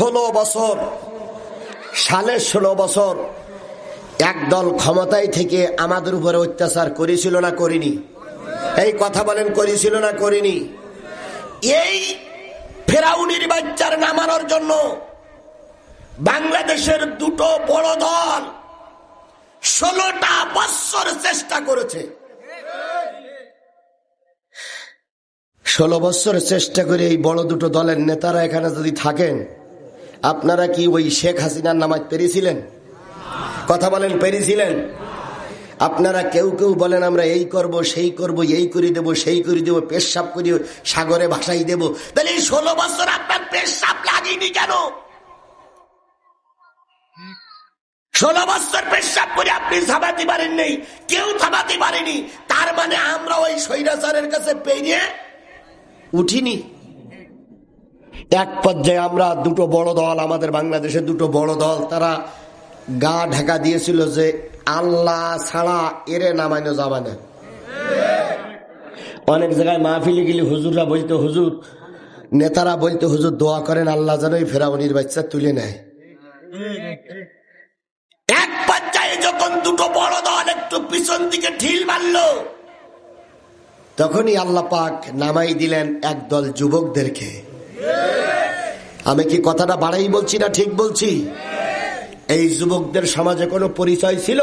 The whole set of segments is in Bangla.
ষোলো বছর, সালে ষোলো বছর একদল ক্ষমতায় থেকে আমাদের উপরে অত্যাচার করেছিল না করিনি। এই কথা বলেন, করেছিল না করিনি। এই ফেরাউনির বাচ্চার নামানোর জন্য বাংলাদেশের দুটো বড় দল ষোলোটা বৎসর চেষ্টা করেছে। ষোলো বছর চেষ্টা করে এই বড় দুটো দলের নেতারা এখানে যদি থাকেন আপনারা কি ওই শেখ হাসিনার নামাজ পেরেছিলেন? কথা বলেন, পেরেছিলেন? আপনারা কেউ কেউ বলেন, আমরা এই করব, সেই করব, এই করে দেব, সেই করে দেব, পেশাব করি সাগরে ভাসাই দেব। তাহলে এই ষোলো বছর আপনার পেশাব লাগেনি কেন? ষোলো বছর পেশাব করে আপনি থামাতে পারেন নেই, কেউ থামাতে পারেনি। তার মানে আমরা ওই স্বৈরাচারের কাছে পেরিয়ে উঠিনি। এক পর্যায়ে আমরা দুটো বড় দল, আমাদের বাংলাদেশের দুটো বড় দল, তারা গা ঢাকা দিয়েছিল যে আল্লাহ ছাড়া এরে নামানো যাবে না। অনেক জায়গায় মাহফিলে গেলে হুজুররা বলতো, হুজুর, নেতারা বলতো, হুজুর দোয়া করেন, আল্লাহ যেন এই ফেরাউনির বাচ্চা তুলে নেয়। এক পর্যায়ে যখন দুটো বড় দল একটু পিছন দিকে ঢিল মারলো, তখনই আল্লাহ পাক নামাই দিলেন একদল যুবকদেরকে। আমি কি কথাটা বাড়াই বলছি না ঠিক বলছি? এই যুবকদের সমাজে কোনো পরিচয় ছিল?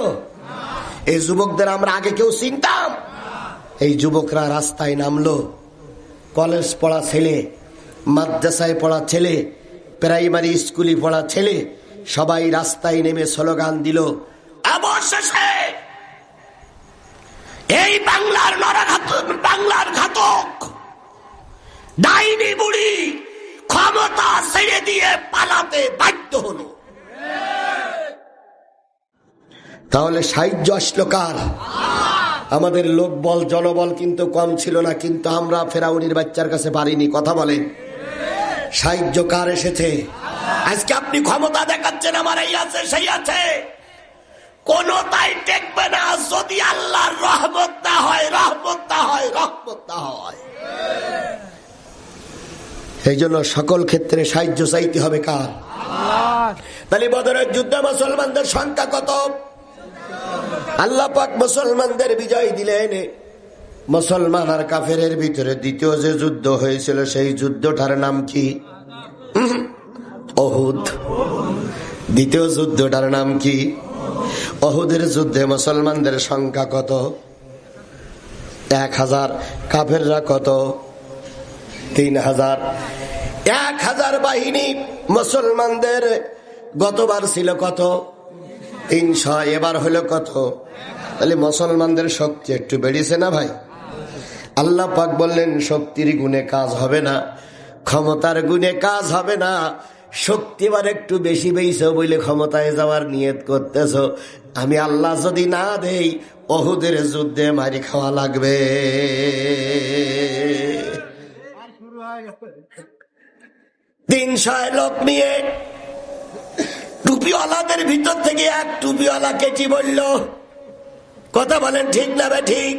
এই যুবকদের আমরা আগে কেউ চিনতাম? এই যুবকরা রাস্তায় নামলো। কলেজ পড়া ছেলে, মাদ্রাসায় পড়া ছেলে, প্রাইমারি স্কুলে পড়া ছেলে, সবাই রাস্তায় নেমে স্লোগান দিল, অবশেষে এই বাংলার বাংলার ঘাতক, ডাইনি বুড়ি ক্ষমতা ছেড়ে দিয়ে পালাতে বাধ্য হলো। তাহলে সাহায্য আসলো কার? আমাদের লোকবল, জনবল কিন্তু কম ছিল না, কিন্তু আমরা ফেরাউনির বাচ্চার কাছে পারিনি, কথা বলেন। সাহায্য কার এসেছে? আজকে আপনি ক্ষমতা দেখাচ্ছেন, আমার এই আছে, সেই আছে। কোন তাই টেকবে না, যদি আল্লাহর রহমত না হয়, রহমত না হয়, রহমত না হয়। এই জন্য সকল ক্ষেত্রে সাহায্য চাইতে হবে কার? তাহলে বদরের যুদ্ধে মুসলমানদের সংখ্যা কত? আল্লাহ পাক মুসলমানদের বিজয় দিলেন। মুসলমান আর কাফের ভিতরে দ্বিতীয় যে যুদ্ধ হয়েছিল, সেই যুদ্ধটার নাম কি? অহুদ দ্বিতীয় যুদ্ধটার নাম কি? অহুদের যুদ্ধে মুসলমানদের সংখ্যা কত? এক হাজার। কাফেররা কত? তিন হাজার। এক হাজার বাহিনী মুসলমানদের, গতবার ছিল কত? তিনশো, এবার হলো কত? তাহলে মুসলমানদের শক্তি একটু বেড়েছে না ভাই? আল্লাহ পাক বললেন, শক্তির গুণে কাজ হবে না, ক্ষমতার গুণে কাজ হবে না। শক্তিবার একটু বেশি বেইছ বলে ক্ষমতায় যাওয়ার নিয়ত করতেছ। আমি আল্লাহ যদি না দেই, অহুদের যুদ্ধে মারি খাওয়া লাগবে। তিনশো লোক নিয়ে টুপিওয়ালাদের ভিতর থেকে এক টুপিওয়ালা কেটি বলল, কথা বলেন ঠিক না বে ঠিক?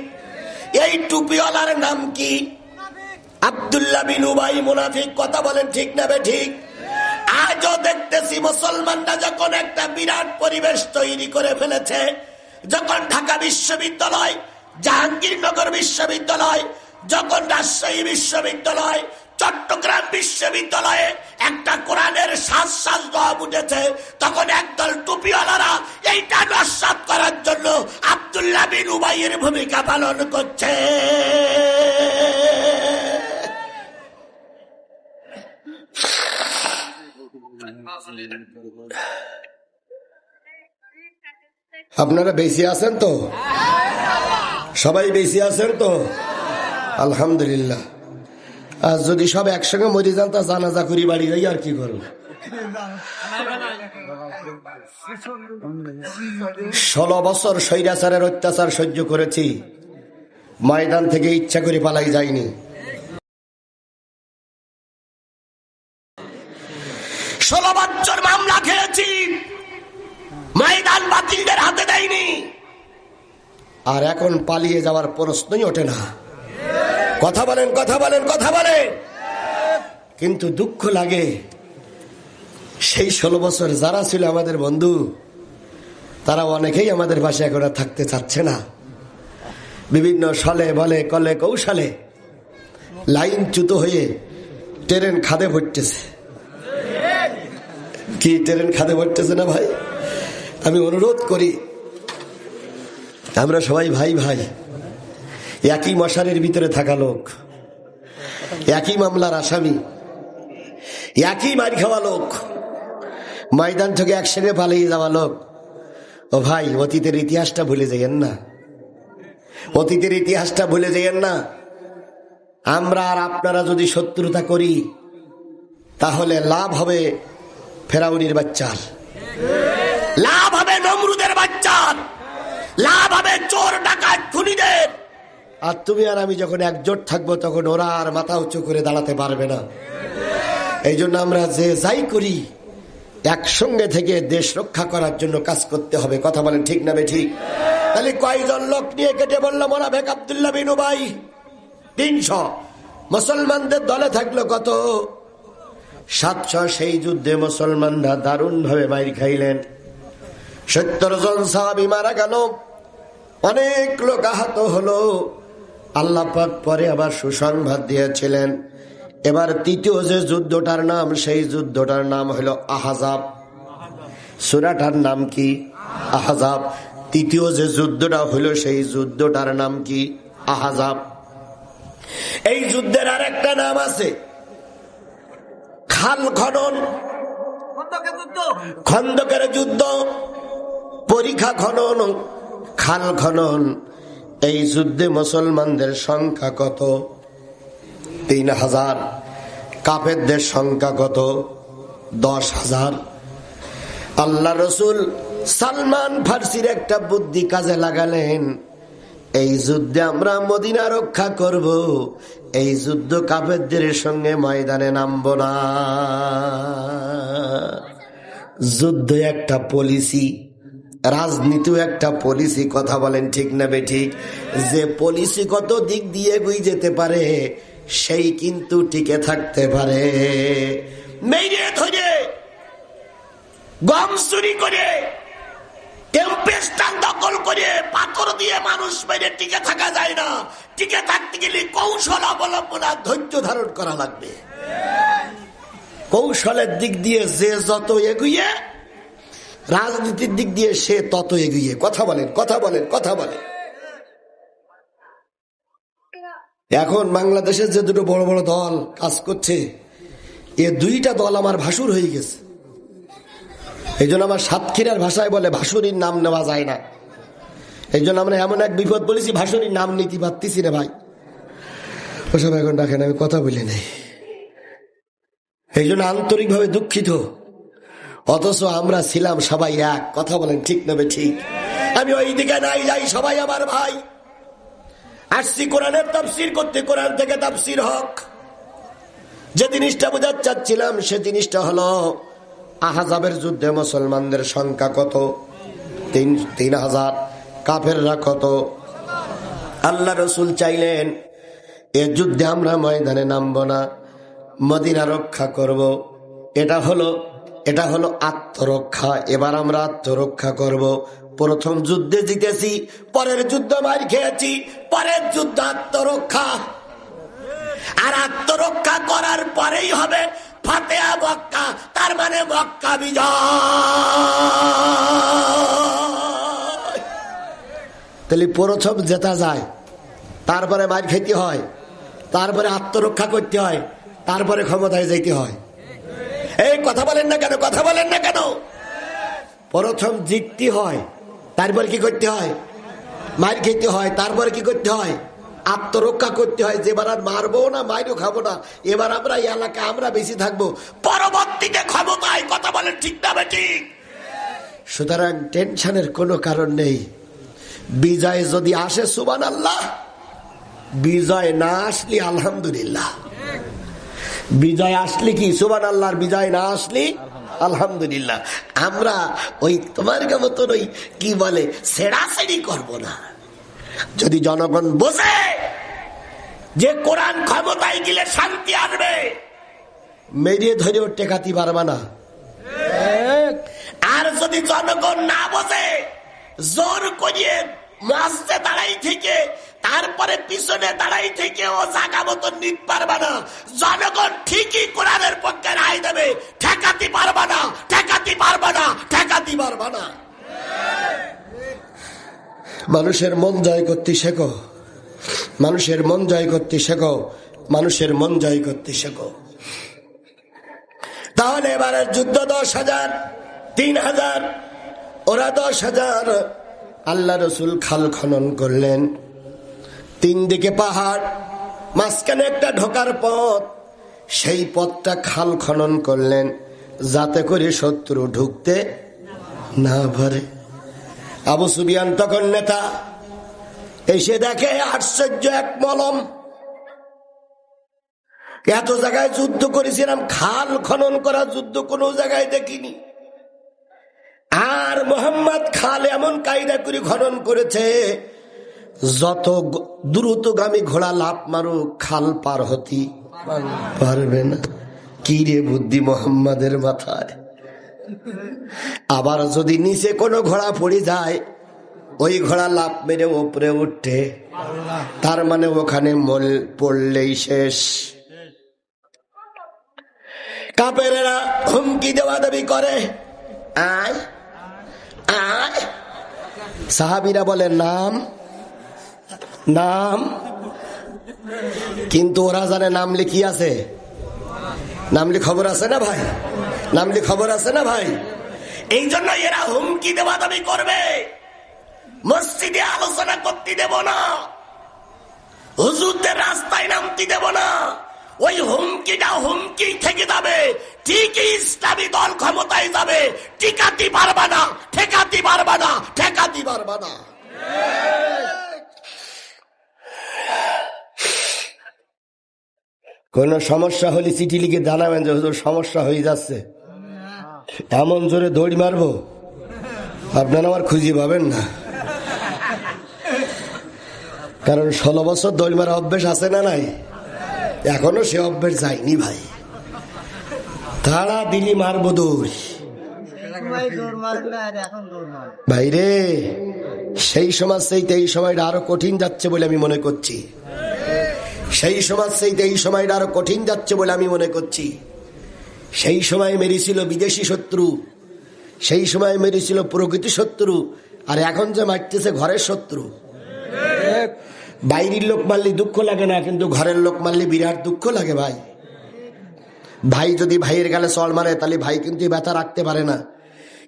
এই টুপিওয়ালার নাম কি? আবদুল্লাহ বিন উবাই মুনাফিক, কথা বলেন ঠিক না বে ঠিক? আজও দেখতেছি মুসলমানরা যখন একটা বিরাট পরিবেশ তৈরি করে ফেলেছে, যখন ঢাকা বিশ্ববিদ্যালয়, জাহাঙ্গীরনগর বিশ্ববিদ্যালয়, যখন রাজশাহী বিশ্ববিদ্যালয় চট্টগ্রাম বিশ্ববিদ্যালয়ে একটা কোরআনের শ্বাস শ্বাস গম উঠেছে। তখন একদল টুপিওয়ালারা এইটা নস্বাত করার জন্য আবদুল্লাহ বিন উবাইয়ের ভূমিকা পালন করছে। আপনারা বেশি আছেন তো? সবাই বেশি আছেন তো? আলহামদুলিল্লাহ। আর যদি সব একসঙ্গে মরে যান, তা জানাজা করি বাড়ি যাই, আর কি করব? ষোলো বছর স্বৈরাচারের অত্যাচার সহ্য করেছি। ময়দান থেকে ইচ্ছা করে পালাই যায়নি ষোলো বছর মামলা খেয়েছি। ময়দান বাতিলদের হাতে দেয়নি। আর এখন পালিয়ে যাওয়ার প্রশ্নই ওঠে না। কথা বলেন কথা বলেন কথা বলেন। কিন্তু দুঃখ লাগে। সেই ষোলো বছর যারা ছিল আমাদের বন্ধু, তারা অনেকেই আমাদের পাশে এখন থাকতে চাচ্ছে না। বিভিন্ন সলে বলে, কলে কৌশলে লাইন চ্যুত হয়ে ট্রেন খাদে ভরতেছে কি ট্রেন খাদে ভরতেছে না ভাই? আমি অনুরোধ করি, আমরা সবাই ভাই ভাই। একই মশারির ভিতরে থাকা লোক, একই মামলার আসামি, একই মার খাওয়া লোক, ময়দান থেকে একসঙ্গে পালিয়ে যাওয়া লোক। ও ভাই, অতীতের ইতিহাসটা ভুলে যাইয়েন না। অতীতের ইতিহাসটা ভুলে যাইয়েন না। আমরা আর আপনারা যদি শত্রুতা করি, তাহলে লাভ হবে ফেরাউনির বাচ্চার লাভ হবে নমরুদের বাচ্চার লাভ হবে চোর, ডাকাত, খুনিদের। আর তুমি আর আমি যখন একজোট থাকব, তখন ওরা আর মাথা উঁচু করে দাঁড়াতে পারবে না। এই জন্য আমরা যে যাই করি, একসঙ্গে থেকে দেশ রক্ষা করার জন্য কাজ করতে হবে। কথা বলেন ঠিক না ঠিক তাহলে কয়জন লোক নিয়ে কেটে বললাম ওরা বেক আবদুল্লাহ বিনু ভাই তিনশো। মুসলমানদের দলে থাকল কত? সাতশো। সেই যুদ্ধে মুসলমানরা দারুণ ভাবে মাইর খাইলেন। সত্তর জন সাহাবি মারা গেল। অনেক লোক আহত হলো। আল্লাহ পাক পরে আবার সুসংবাদ দিয়েছিলেন। এবার তৃতীয় যে যুদ্ধটার নাম সেই যুদ্ধটার নাম হলো আহাজাব। সুরাটার নাম কি? আহাজাব। তৃতীয় যে যুদ্ধটা হলো সেই যুদ্ধটার নাম কি? আহাজাব। এই যুদ্ধের আর একটা নাম আছে। খাল খনন। খন্দকের যুদ্ধ। পরীক্ষা খনন। খাল খনন। এই যুদ্ধে মুসলমানদের সংখ্যা কত? তিন হাজার। কাফেরদের সংখ্যা কত? দশ হাজার। আল্লাহ রসুল সালমান ফার্সির একটা বুদ্ধি কাজে লাগালেন। এই যুদ্ধে আমরা মদিনা রক্ষা করব। এই যুদ্ধ কাফেরদের সঙ্গে ময়দানে নামব না। যুদ্ধ একটা পলিসি। রাজনীতিও একটা পলিসি কথা বলেন ঠিক না ঠিক? যে পলিসি কত দিক দিয়ে এগিয়ে যেতে পারে, সেই কিন্তু টিকে থাকতে পারে। মেরে ধরে, গম চুরি করে টেম্পেস্টার দখল করে, পাথর দিয়ে মানুষ মেরে টিকে থাকা যায় না। টিকে থাকতে গেলে কৌশল অবলম্বন আর ধৈর্য ধারণ করা লাগবে। কৌশলের দিক দিয়ে যে যত এগুয়ে রাজনীতির দিক দিয়ে সে তত এগিয়ে। কথা বলেন কথা বলেন কথা বলেন। এখন বাংলাদেশের যে দুটো বড় বড় দল কাজ করছে, এ দুইটা দল আমার ভাসুর হয়ে গেছে। এই জন্য আমার সাতক্ষীরার ভাষায় বলে ভাসুরির নাম নেওয়া যায় না। এই জন্য আমরা এমন এক বিপদ বলেছি, ভাসুরির নাম নিতে পারতেছি রে ভাই। ওসব এখন রাখেন, আমি কথা বলি নাই। এই জন্য আন্তরিকভাবে দুঃখিত। অথচ আমরা ছিলাম সবাই এক। কথা বলেন ঠিক নেবে ঠিক? আমি ওই দিকে নাই, যাই সবাই আমার ভাই। আসছি কোরআনের তাফসির করতে, কোরআন থেকে তাফসির হক। যে জিনিসটা বোঝার চাচ্ছিলাম, সে জিনিসটা হলো, আহাজাবের যুদ্ধে মুসলমানদের সংখ্যা কত? তিন তিন হাজার। কাফেররা কত? আল্লাহ রসুল চাইলেন, এ যুদ্ধে আমরা ময়দানে নামব না, মদিনা রক্ষা করব। এটা হলো এটা হলো আত্মরক্ষা। এবার আমরা আত্মরক্ষা করব। প্রথম যুদ্ধে জিতেছি, পরের যুদ্ধ মার খেয়েছি, পরের যুদ্ধ আত্মরক্ষা। আর আত্মরক্ষা করার পরেই হবে ফাতেহা মক্কা, তার মানে মক্কা বিজয়। তাহলে প্রথম জেতা যায়, তারপরে মার খেতে হয়, তারপরে আত্মরক্ষা করতে হয়, তারপরে ক্ষমতায় যেতে হয়। এই, কথা বলেন না কেন, কথা বলেন না কেন? প্রথম জিততে হয়, তারপর কি করতে হয়? মার খেতে হয়, তারপরে কি করতে হয়? আত্মরক্ষা করতে হয়, যে আর মারবো না, মাইরও খাব না এবার আমরা এলাকা, আমরা বেশি থাকব। পরবর্তীতে ক্ষমতায় কথা বলেন ঠিক না ঠিক? সুতরাং টেনশনের কোনো কারণ নেই। বিজয় যদি আসে সুবান আল্লাহ বিজয় না আসলে আলহামদুলিল্লাহ। বিজয় আসলে কি? সুবান আল্লাহর বিজয় না আসলে? আলহামদুলিল্লাহ। আমরা ওই তোমার মতন ওই কি বলে সেড়াছেড়ি করব না। যদি জনগণ বসে যে কোরআন ক্ষমতায় গেলে শান্তি আসবে মেরিয়ে ধরেও টেকাতে পারবা না। আর যদি জনগণ না বসে জোর করিয়ে মাসে দাঁড়াই থেকে তারপরে পিছনে দাঁড়াই থেকে ও জাগা মতন নিতে পারবে না। জনগণ ঠিকই কোরআনের পক্ষে রায় দেবে। ঠেকাতে পারবে না, ঠেকাতে পারবে না, ঠেকাতে পারবে না। মানুষের মন জয় করতে শেখো। মানুষের মন জয় করতে শেখো। মানুষের মন জয় করতে শেখো। তাহলে এবারে যুদ্ধ দশ হাজার, তিন হাজার, ওরা দশ হাজার। আল্লাহ রসুল খাল খনন করলেন। তিন দিকে পাহাড়, মাঝখানে একটা ঢোকার পথ। সেই পথটা খাল খনন করলেন, যাতে করে শত্রু ঢুকতে না পারে। আবু সুবিয়ান তখন নেতা, এসে দেখে আশ্চর্য এক মলম। এত জায়গায় যুদ্ধ করেছিলাম, খাল খনন করা যুদ্ধ কোনো জায়গায় দেখিনি। আর মোহাম্মদ খাল এমন কায়দা করে খনন করেছে যত দ্রুতগামী ঘোড়া লাভ মারুক খাল পার হতি। পারবে না। কি রে বুদ্ধি মোহাম্মদের মাথায়? আবার যদি নিচে কোনো ঘোড়া পড়ে যায়, ওই ঘোড়া লাভ মেরে ওপরে উঠে। তার মানে ওখানে মল পড়লেই শেষ। কাপেরেরা হুমকি দেওয়া দাবি করে। আয় আয়। সাহাবিরা বলে, নাম নাম? কিন্তু ওরা জানে নামলে কি আছে। নামলি খবর আছে না ভাই? নামলি খবর আছে না ভাই? এই জন্য এরা হুমকি দেওয়া দাবি করবে। মসজিদে আলোচনা করতে দেব না। হুজুরদের রাস্তায় নামতে দেব না। ওই হুমকিটা হুমকি থেকে যাবে। ঠিকই ইসলামী দল ক্ষমতায় যাবে। টিকাতে পারবা না। ঠেকাতে পারবা না। ঠেকাতে পারবা না। কোন সমস্যা হলে চিঠি লিখে জানাবেন যে হুজুর, সমস্যা হয়ে যাচ্ছে। এমন জোরে দৌড়ি মারবো, আপনারা আমার খুঁজি পাবেন না। কারণ ষোলো বছর দৌড় মারা অভ্যেস আছে না নাই? এখনও সে অভ্যেস যায়নি ভাই। তারা দিলি মারবো দৌড়। ভাইরে, সেই সমাজ সেইতে এই সময়টা আরও কঠিন যাচ্ছে বলে আমি মনে করছি। সেই সমাজ সেইতে এই সময়টা আরও কঠিন যাচ্ছে বলে আমি মনে করছি। সেই সময় মেরেছিল বিদেশি শত্রু, সেই সময় মেরেছিল প্রকৃতি শত্রু, আর এখন যে মারতেছে ঘরের শত্রু। বাইরের লোক মারলে দুঃখ লাগে না, কিন্তু ঘরের লোক মারলে বিরাট দুঃখ লাগে ভাই। ভাই যদি ভাইয়ের গালে চল মারে, তাহলে ভাই কিন্তু ব্যথা রাখতে পারে না।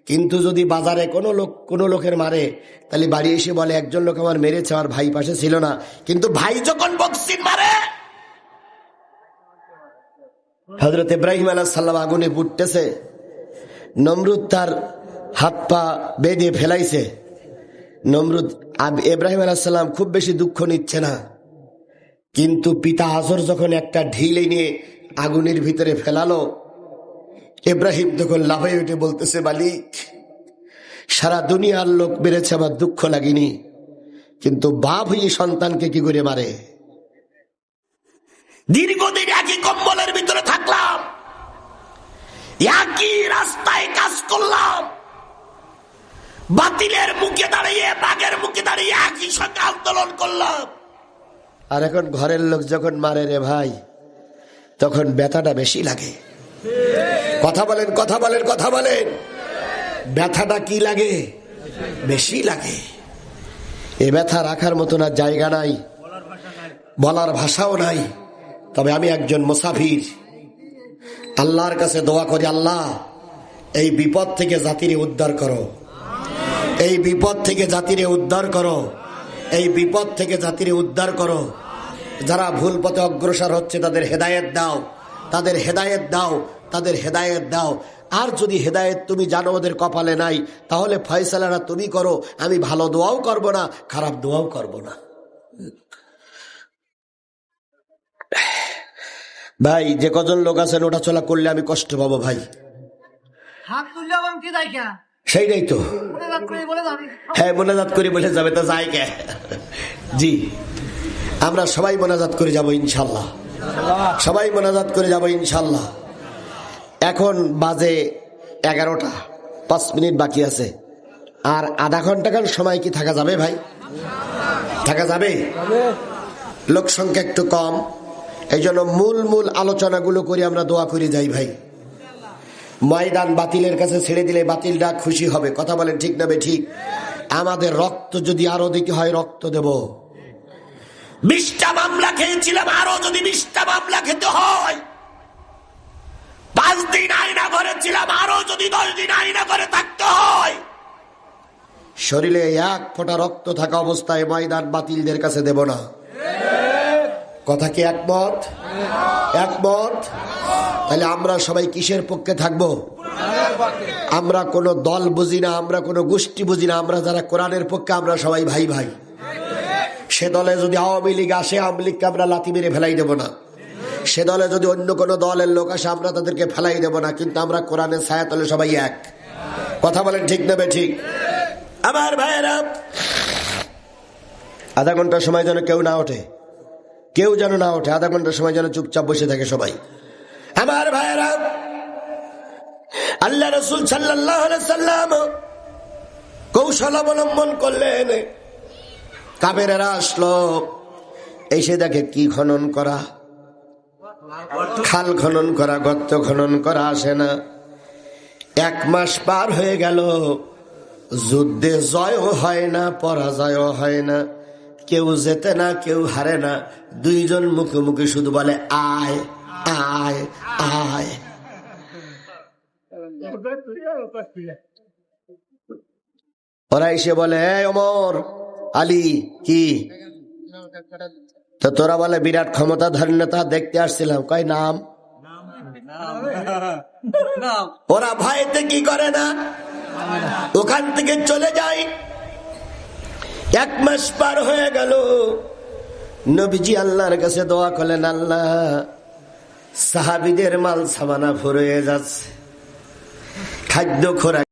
কিন্তু যদি বাজারে কোনো লোক, কোনো লোকের মারে, তাহলে বাড়ি এসে বলে, একজন লোক আমার মেরেছে, আমার ভাই পাশে ছিল না। কিন্তু ভাই যখন বক্সিন মারে হজরত ইব্রাহিম আলাহ সাল্লাম আগুনে পুটতেছে নমরুদ তার হাত পা বেঁধে ফেলাইছে। নমরুদ ইব্রাহিম আলাহাল্লাম খুব বেশি দুঃখ নিচ্ছে না। কিন্তু পিতা হাজর যখন একটা ঢিলে নিয়ে আগুনের ভিতরে ফেলালো ইব্রাহিম তখন লাফাই উঠে বলতেছে, মালিক, সারা দুনিয়ার লোক বেড়েছে আমার দুঃখ লাগেনি, কিন্তু বাপ হয়ে সন্তানকে কি করে মারে? দীর্ঘদিন একই কম্বলের ভিতরে থাকলাম, একই রাস্তায় কাজ করলাম, বাতিলের মুখে দাঁড়িয়ে, বাঘের মুখে দাঁড়িয়ে একই সঙ্গে আন্দোলন করলাম। আর এখন ঘরের লোক যখন মারে রে ভাই, তখন ব্যথাটা বেশি লাগে। কথা বলেন কথা বলেন কথা বলেন। ব্যথাটা কি লাগে? বেশি লাগে। এ ব্যথা রাখার মতন আর জায়গা নাই, বলার ভাষাও নাই। তবে আমি একজন মুসাফির। আল্লাহর কাছে দোয়া করি, আল্লাহ, এই বিপদ থেকে জাতিরে উদ্ধার করো। এই বিপদ থেকে জাতিরে উদ্ধার করো। এই বিপদ থেকে জাতিরে উদ্ধার করো। যারা ভুল পথে অগ্রসর হচ্ছে, তাদের হেদায়েত দাও। তাদের হেদায়েত দাও তাদের হেদায়েত দাও। আর যদি হেদায়েত তুমি জানো ওদের কপালে নাই তাহলে ফয়সালারা তুমি করো। আমি ভালো দোয়াও করব না খারাপ দোয়াও করব না। ভাই যে কজন লোক আছেন ওটা চলা করলে আমি কষ্ট পাবো ভাই। সেইটাই তো। হ্যাঁ মোনাজাত করি বলে যাবে তো যাই কে? জি। আমরা সবাই মোনাজাত করে যাব ইনশাল্লাহ। সবাই মোনাজাত করে যাব ইনশাল্লাহ এখন বাজে এগারোটা, পাঁচ মিনিট বাকি আছে। আর আধা ঘণ্টা খান সময় কি থাকা যাবে ভাই? থাকা যাবে? লোক সংখ্যা একটু কম। এই জন্য মূল মূল আলোচনাগুলো করে আমরা দোয়া করে যাই ভাই। ময়দান বাতিলের কাছে ছেড়ে দিলে বাতিলটা খুশি হবে। কথা বলেন ঠিক না ঠিক? আমাদের রক্ত যদি আরও দিকে হয়, রক্ত দেব। বিশটা মামলা খেয়েছিলাম, আরও যদি বিশটা মামলা খেতে হয়। পাঁচ দিন আয়না ঘরে ছিলাম, আরও যদি দশ দিন আয়না করে থাকতে হয়। শরীরে এক ফোঁটা রক্ত থাকা অবস্থায় ময়দান বাতিলদের কাছে দেব না। কথা কি একমত? একমত? তাহলে আমরা সবাই কিসের পক্ষে থাকব? আমরা কোনো দল বুঝি না, আমরা কোনো গোষ্ঠী বুঝি না, আমরা যারা কোরআনের পক্ষে, আমরা সবাই ভাই ভাই। সে দলে যদি আওয়ামী লীগ আসে, আওয়ামী লীগকে আমরা লাথি মেরে ফেলাই দেবো না। সে দলে যদি অন্য কোনো দলের লোক আসে, আমরা তাদেরকে ফেলাই দেবো না, কিন্তু আমরা কোরআনের ছায়া তলে সবাই এক। কথা বলেন ঠিক নেবে ঠিক আমার ভাইয়েরা, আধা ঘণ্টার সময় যেন কেউ না ওঠে। কেউ যেন না ওঠে, আধা ঘণ্টার সময় যেন চুপচাপ বসে থাকে সবাই। আমার ভাইয়েরা, আল্লাহ রসুল সাল্লাহ সাল্লাম কৌশল অবলম্বন করলেন। কাবেরেরা আসলো। এসে দেখে কি খনন করা? খাল খনন করা, গর্ত খনন করা আসে না। এক মাস পার হয়ে গেল। যুদ্ধে জয়ও হয় না, পরাজয়ও হয় না। কেউ যেতে না, কেউ হারে না। দুইজন মুখে মুখে শুধু বলে, আয় আয় আয়। ওরা এসে বলে, "এই অমর আলী কি? তো তোরা বলে বিরাট ক্ষমতাধর নেতা দেখতে আসছিলাম। কয় নাম? ওরা ভয়তে কি করে না? ওখান থেকে চলে যায় এক মাস পার হয়ে গেল। নবীজি আল্লাহর কাছে দোয়া করলেন আল্লাহ সাহাবিদের মাল সামানা ফুরিয়ে যাচ্ছে। খাদ্য খোরাক